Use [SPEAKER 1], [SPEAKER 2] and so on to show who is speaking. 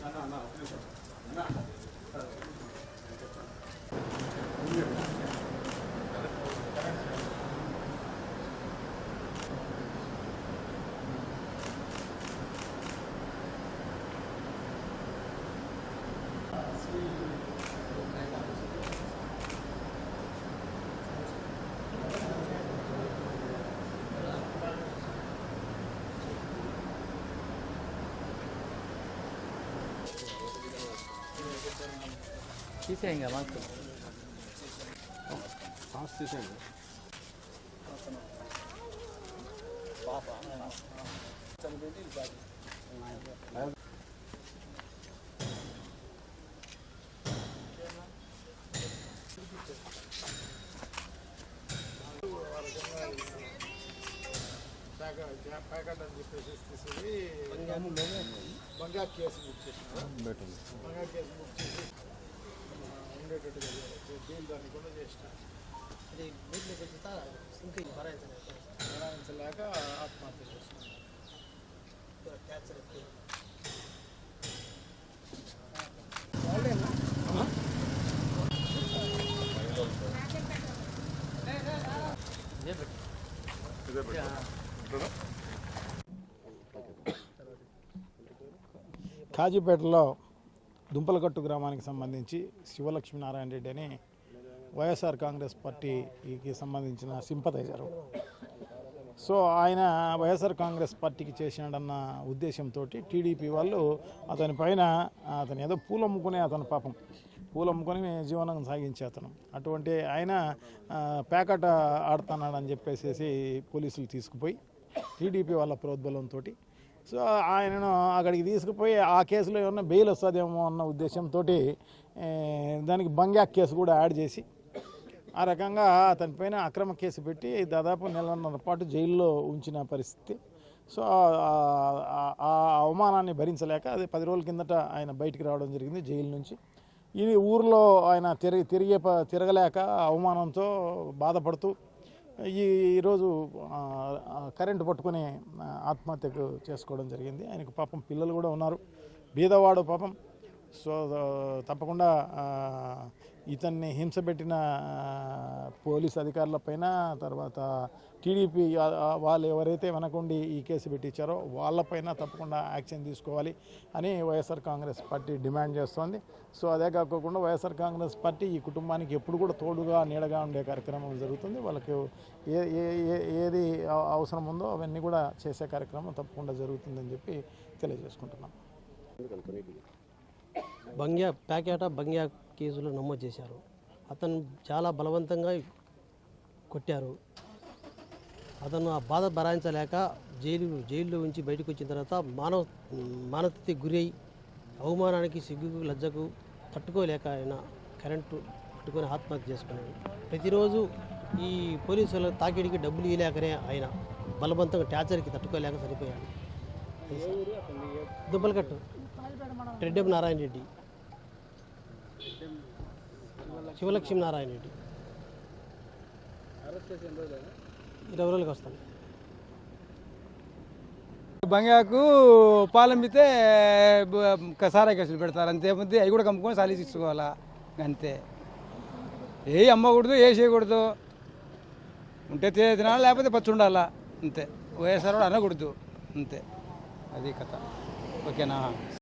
[SPEAKER 1] 那那那，我就是那 తీసేయంగా మాకు
[SPEAKER 2] ప్యాకెట్ అని చెప్పేసి తీసేది బంగా కేసు బుక్ చేసిన బంగా కేసు బుక్ చేసి ఆ, ఉండేటట్టుగా చేయాలి. డీల్ దాన్ని కూడా చేసిన భరాయించలేక ఆత్మహత్య చేసుకున్నాను కాజీపేటలో దుంపలకట్టు గ్రామానికి సంబంధించి శివలక్ష్మీనారాయణ రెడ్డి అని వైఎస్ఆర్ కాంగ్రెస్ పార్టీకి సంబంధించిన సింపతైజరు సో ఆయన వైఎస్ఆర్ కాంగ్రెస్ పార్టీకి చేసినాడన్న ఉద్దేశంతో టీడీపీ వాళ్ళు అతని పైన అతను ఏదో పూలు అమ్ముకునే అతను పాపం. పూలు అమ్ముకొని జీవనం సాగించే అతను. అటువంటి ఆయన ఆ, ప్యాకెట్ ఆడుతున్నాడని చెప్పేసి పోలీసులు తీసుకుపోయి టీడీపీ వాళ్ళ ప్రోద్బలంతో సో ఆయనను అక్కడికి తీసుకుపోయి ఆ కేసులో ఏమన్నా బెయిల్ వస్తుందేమో అన్న ఉద్దేశంతో దానికి బంగ్యాక్ కేసు కూడా యాడ్ చేసి ఆ రకంగా అతని పైన అక్రమ కేసు పెట్టి దాదాపు నెలన్నర పాటు జైల్లో ఉంచిన పరిస్థితి. సో ఆ- అవమానాన్ని భరించలేక అది పది రోజుల కిందట ఆయన బయటికి రావడం జరిగింది జైలు నుంచి. ఇది ఊర్లో ఆయన తిరిగి తిరిగే ప- తిరగలేక అవమానంతో బాధపడుతూ ఈ ఈరోజు కరెంటు పట్టుకొని ఆత్మహత్యకు చేసుకోవడం జరిగింది. ఆయనకు పాపం పిల్లలు కూడా ఉన్నారు. బీదవాడు పాపం సో తప్పకుండా ఇతన్ని హింస పెట్టిన పోలీస్ అధికారులపైన తర్వాత టీడీపీ వాళ్ళు ఎవరైతే వెనకుండి ఈ కేసు పెట్టించారో వాళ్ళపైన తప్పకుండా యాక్షన్ తీసుకోవాలి అని వైఎస్ఆర్ కాంగ్రెస్ పార్టీ డిమాండ్ చేస్తోంది. సో అదే కాకుండా వైఎస్ఆర్ కాంగ్రెస్ పార్టీ ఈ కుటుంబానికి ఎప్పుడు కూడా తోడుగా నీడగా ఉండే కార్యక్రమం జరుగుతుంది. వాళ్ళకి ఏ ఏ ఏది అవసరం ఉందో అవన్నీ కూడా చేసే కార్యక్రమం తప్పకుండా జరుగుతుందని చెప్పి తెలియజేసుకుంటున్నాం.
[SPEAKER 3] బంగ్యా ప్యాకేట బంగ్యా కేసులు నమోదు చేశారు. అతను చాలా బలవంతంగా కొట్టారు. అతను ఆ బాధ భరాయించలేక జైలు జైల్లో ఉంచి బయటకు వచ్చిన తర్వాత మానవ మానవతకి గురై అవమానానికి సిగ్గుకు లజ్జకు తట్టుకోలేక ఆయన కరెంటు పట్టుకొని ఆత్మహత్య చేసుకున్నాడు. ప్రతిరోజు ఈ పోలీసుల తాకిడికి డబ్బులు ఇవ్వలేకనే ఆయన బలవంతంగా టార్చర్కి తట్టుకోలేక చనిపోయాడు దుబ్బలకట్టు. రెడ్డెం నారాయణ రెడ్డి. శివలక్ష్మి నారాయణ రెడ్డి. ఇరవై రోజులకి వస్తాను
[SPEAKER 4] బంగాకు పాలమ్మితే సారా కేసులు పెడతారు. అంతే ముందు అవి కూడా కమ్ముకొని సాలీసి ఇచ్చుకోవాలా అంతే. ఏ అమ్మకూడదు ఏ చేయకూడదు. ఉంటే తే- తినాలా లేకపోతే పచ్చి ఉండాలా? అంతే. వైఎస్ఆర్ కూడా అనకూడదు. అంతే. అది కథ. ఓకేనా?